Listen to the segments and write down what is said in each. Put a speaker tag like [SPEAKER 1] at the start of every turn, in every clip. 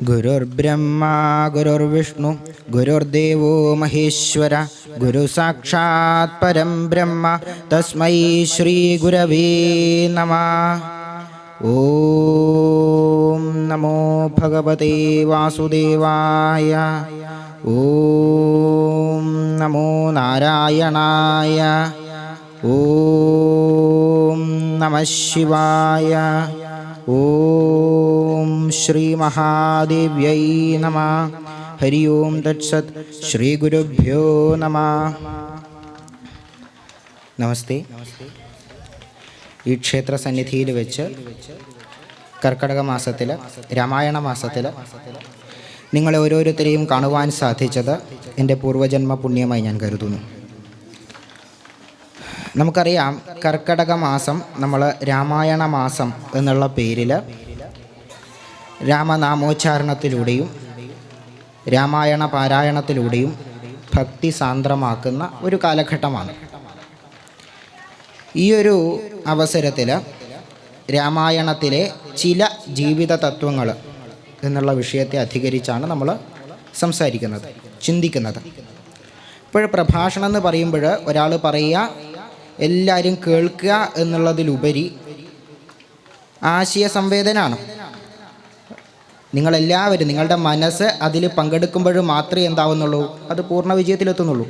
[SPEAKER 1] ഗുരുർബ്രഹ്മ ഗുരുർവിഷ്ണു ഗുരുർദേവോ മഹേശ്വര ഗുരു സാക്ഷാത് പരം ബ്രഹ്മ തസ്മൈ ശ്രീ ഗുരവേ നമ. ഓം നമോ ഭഗവതേ വാസുദേവായ ഓം നമോ നാരായണായ ഓം നമ ശിവായ ഓം ശ്രീ മഹാദേവ്യൈ നമ ഹരി ഓം തത്സത് ശ്രീ ഗുരുഭ്യോ നമ നമസ്തേ ഈ ക്ഷേത്ര സന്നിധിയിൽ വെച്ച് കർക്കടക മാസത്തിൽ രാമായണ മാസത്തിൽ നിങ്ങളെ ഓരോരുത്തരെയും കാണുവാൻ സാധിച്ചത് എന്റെ പൂർവജന്മ പുണ്യമായി ഞാൻ കരുതുന്നു. നമുക്കറിയാം കർക്കടക മാസം നമ്മൾ രാമായണ മാസം എന്നുള്ള പേരിൽ രാമനാമോച്ചാരണത്തിലൂടെയും രാമായണ പാരായണത്തിലൂടെയും ഭക്തി സാന്ദ്രമാക്കുന്ന ഒരു കാലഘട്ടമാണ്. ഈ ഒരു അവസരത്തിൽ രാമായണത്തിലെ ചില ജീവിത തത്വങ്ങൾ എന്നുള്ള വിഷയത്തെ അധികരിച്ചാണ് നമ്മൾ സംസാരിക്കുന്നത് ചിന്തിക്കുന്നത്. ഇപ്പോൾ പ്രഭാഷണം എന്ന് പറയുമ്പോൾ ഒരാൾ പറയുക എല്ലാവരും കേൾക്കുക എന്നുള്ളതിലുപരി ആശയ സംവേദനാണ് നിങ്ങളെല്ലാവരും നിങ്ങളുടെ മനസ്സ് അതിൽ പങ്കെടുക്കുമ്പോൾ മാത്രമേ എന്താവുന്നുള്ളൂ? അത് പൂർണ വിജയത്തിലെത്തുന്നുള്ളൂ.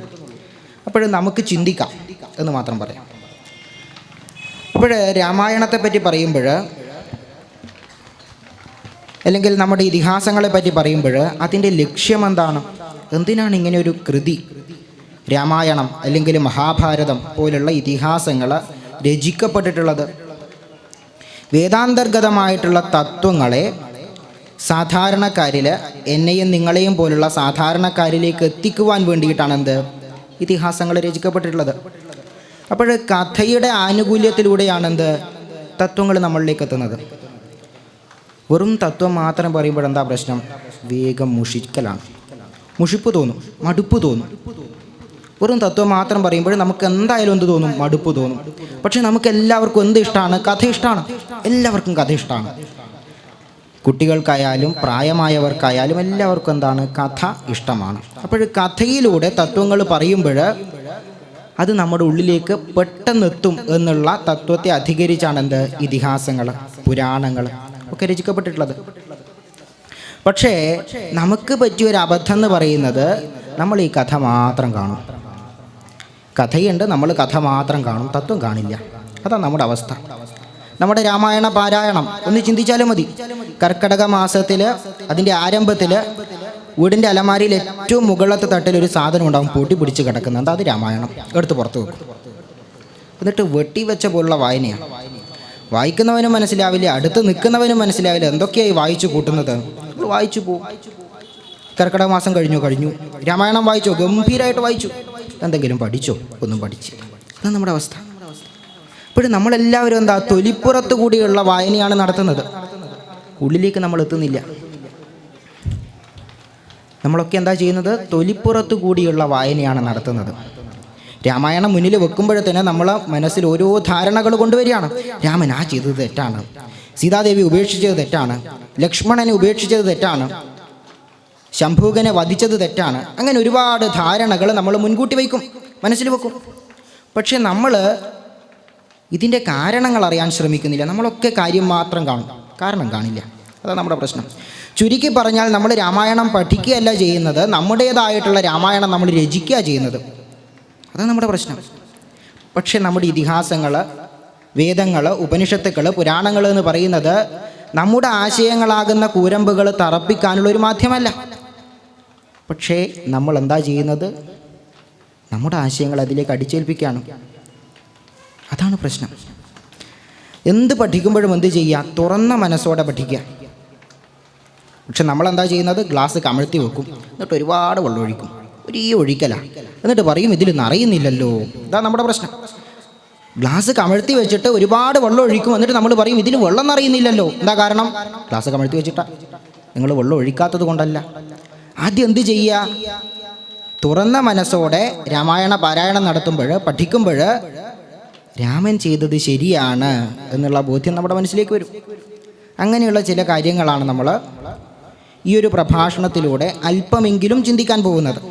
[SPEAKER 1] അപ്പോൾ നമുക്ക് ചിന്തിക്കാം എന്ന് മാത്രം പറയാം. അപ്പോൾ രാമായണത്തെ പറ്റി പറയുമ്പോൾ അല്ലെങ്കിൽ നമ്മുടെ ഇതിഹാസങ്ങളെ പറ്റി പറയുമ്പോൾ അതിന്റെ ലക്ഷ്യം എന്താണ്? എന്തിനാണ് ഇങ്ങനെ ഒരു കൃതി രാമായണം അല്ലെങ്കിൽ മഹാഭാരതം പോലുള്ള ഇതിഹാസങ്ങൾ രചിക്കപ്പെട്ടിട്ടുള്ളത്? വേദാന്തർഗതമായിട്ടുള്ള തത്വങ്ങളെ സാധാരണക്കാരിൽ എന്നെയും നിങ്ങളെയും പോലുള്ള സാധാരണക്കാരിലേക്ക് എത്തിക്കുവാൻ വേണ്ടിയിട്ടാണ് എന്ത് ഇതിഹാസങ്ങൾ രചിക്കപ്പെട്ടിട്ടുള്ളത്. അപ്പോൾ കഥയുടെ ആനുകൂല്യത്തിലൂടെയാണ് എന്ത് തത്വങ്ങൾ നമ്മളിലേക്ക് എത്തുന്നത്? വെറും തത്വം മാത്രം പറയുമ്പോൾ എന്താ പ്രശ്നം? വേഗം മുഷിക്കലാണ്. മുഷിപ്പ് തോന്നും മടുപ്പ് തോന്നും. വെറും തത്വം മാത്രം പറയുമ്പോൾ നമുക്ക് എന്തായാലും എന്ത് തോന്നും? മടുപ്പ് തോന്നും. പക്ഷെ നമുക്ക് എല്ലാവർക്കും എന്ത് ഇഷ്ടമാണ് കഥ ഇഷ്ടമാണ് എല്ലാവർക്കും കഥ ഇഷ്ടമാണ് കുട്ടികൾക്കായാലും പ്രായമായവർക്കായാലും എല്ലാവർക്കും എന്താണ് കഥ ഇഷ്ടമാണ്. അപ്പോൾ കഥയിലൂടെ തത്വങ്ങൾ പറയുമ്പോൾ അത് നമ്മുടെ ഉള്ളിലേക്ക് പെട്ടെന്നെത്തും എന്നുള്ള തത്വത്തെ അധികരിച്ചാണ് എന്ത്? ഇതിഹാസങ്ങൾ പുരാണങ്ങൾ ഒക്കെ രചിക്കപ്പെട്ടിട്ടുള്ളത്. പക്ഷേ നമുക്ക് പറ്റിയൊരു അബദ്ധം എന്ന് പറയുന്നത് നമ്മൾ ഈ കഥ മാത്രം കാണും. കഥയുണ്ട് നമ്മൾ കഥ മാത്രം കാണും തത്വം കാണില്ല. അതാണ് നമ്മുടെ അവസ്ഥ. നമ്മുടെ രാമായണ പാരായണം ഒന്ന് ചിന്തിച്ചാലും മതി. കർക്കടക മാസത്തിൽ അതിന്റെ ആരംഭത്തിൽ വീടിന്റെ അലമാരിയിൽ ഏറ്റവും മുകളിലത്തെ തട്ടിൽ ഒരു സാധനം ഉണ്ടാവും പൂട്ടി പിടിച്ച് കിടക്കുന്നത് അത് രാമായണം? എടുത്ത് പുറത്ത് വെക്കും. എന്നിട്ട് വെട്ടി വെച്ച പോലുള്ള വായനയാണ് വായിക്കുന്നവനും മനസ്സിലാവില്ല അടുത്ത് നിൽക്കുന്നവനും മനസ്സിലാവില്ല എന്തൊക്കെയായി വായിച്ചു കൂട്ടുന്നത്? വായിച്ചു പോകും കർക്കിടക മാസം കഴിഞ്ഞു കഴിഞ്ഞു. രാമായണം വായിച്ചോ? ഗംഭീരമായിട്ട് വായിച്ചു. എന്തെങ്കിലും പഠിച്ചോ? ഒന്നും പഠിച്ചില്ല. അതാണ് നമ്മുടെ അവസ്ഥ. ഇപ്പോഴും നമ്മളെല്ലാവരും എന്താ തൊലിപ്പുറത്ത് കൂടിയുള്ള വായനയാണ് നടത്തുന്നത്. ഉള്ളിലേക്ക് നമ്മൾ എത്തുന്നില്ല. നമ്മളൊക്കെ എന്താ ചെയ്യുന്നത്? തൊലിപ്പുറത്ത് കൂടിയുള്ള വായനയാണ് നടത്തുന്നത്. രാമായണം മുന്നിൽ വെക്കുമ്പോഴത്തേന് നമ്മളെ മനസ്സിൽ ഓരോ ധാരണകൾ കൊണ്ടുവരികയാണ്. രാമൻ ആ ചെയ്തത് തെറ്റാണ്. സീതാദേവി ഉപേക്ഷിച്ചത് തെറ്റാണ്. ലക്ഷ്മണനെ ഉപേക്ഷിച്ചത് തെറ്റാണ്. ശംഭൂകനെ വധിച്ചത് തെറ്റാണ്. അങ്ങനെ ഒരുപാട് ധാരണകൾ നമ്മൾ മുൻകൂട്ടി വയ്ക്കും. മനസ്സിൽ വെക്കും. പക്ഷെ നമ്മൾ ഇതിന്റെ കാരണങ്ങൾ അറിയാൻ ശ്രമിക്കുന്നില്ല. നമ്മളൊക്കെ കാര്യം മാത്രം കാണും. കാരണം കാണില്ല. അതാണ് നമ്മുടെ പ്രശ്നം. ചുരുക്കി പറഞ്ഞാൽ നമ്മൾ രാമായണം പഠിക്കുകയല്ല ചെയ്യുന്നത് നമ്മുടേതായിട്ടുള്ള രാമായണം നമ്മൾ രചിക്കുക ചെയ്യുന്നത്. അതാണ് നമ്മുടെ പ്രശ്നം. പക്ഷെ നമ്മുടെ ഇതിഹാസങ്ങൾ വേദങ്ങൾ ഉപനിഷത്തുക്കൾ പുരാണങ്ങൾ എന്ന് പറയുന്നത് നമ്മുടെ ആശയങ്ങളാകുന്ന കൂരമ്പുകൾ തറപ്പിക്കാനുള്ള ഒരു മാധ്യമല്ല. പക്ഷേ നമ്മൾ എന്താ ചെയ്യുന്നത്? നമ്മുടെ ആശയങ്ങൾ അതിലേക്ക് അടിച്ചേൽപ്പിക്കുകയാണ്. അതാണ് പ്രശ്നം. എന്ത് പഠിക്കുമ്പോഴും എന്ത് ചെയ്യുക? തുറന്ന മനസ്സോടെ പഠിക്കുക. പക്ഷെ നമ്മളെന്താ ചെയ്യുന്നത്? ഗ്ലാസ് കമഴ്ത്തി വെക്കും. എന്നിട്ട് ഒരുപാട് വെള്ളം ഒഴിക്കും ഒരു ഈ ഒഴിക്കല. എന്നിട്ട് പറയും ഇതിൽ നിറയുന്നില്ലല്ലോ ഇതാ നമ്മുടെ പ്രശ്നം. ഗ്ലാസ് കമഴ്ത്തി വെച്ചിട്ട് ഒരുപാട് വെള്ളം ഒഴിക്കും എന്നിട്ട് നമ്മൾ പറയും ഇതിൽ വെള്ളം നിറയുന്നില്ലല്ലോ എന്താ കാരണം? ഗ്ലാസ് കമഴ്ത്തി വെച്ചിട്ടാ. നിങ്ങൾ വെള്ളം ഒഴിക്കാത്തത് കൊണ്ടല്ല. ആദ്യം എന്ത് ചെയ്യുക? തുറന്ന മനസ്സോടെ രാമായണ പാരായണം നടത്തുമ്പോൾ പഠിക്കുമ്പോൾ രാമൻ ചെയ്തത് ശരിയാണ് എന്നുള്ള ബോധ്യം നമ്മുടെ മനസ്സിലേക്ക് വരും. അങ്ങനെയുള്ള ചില കാര്യങ്ങളാണ് നമ്മൾ ഈ ഒരു പ്രഭാഷണത്തിലൂടെ അല്പമെങ്കിലും ചിന്തിക്കാൻ പോകുന്നത്.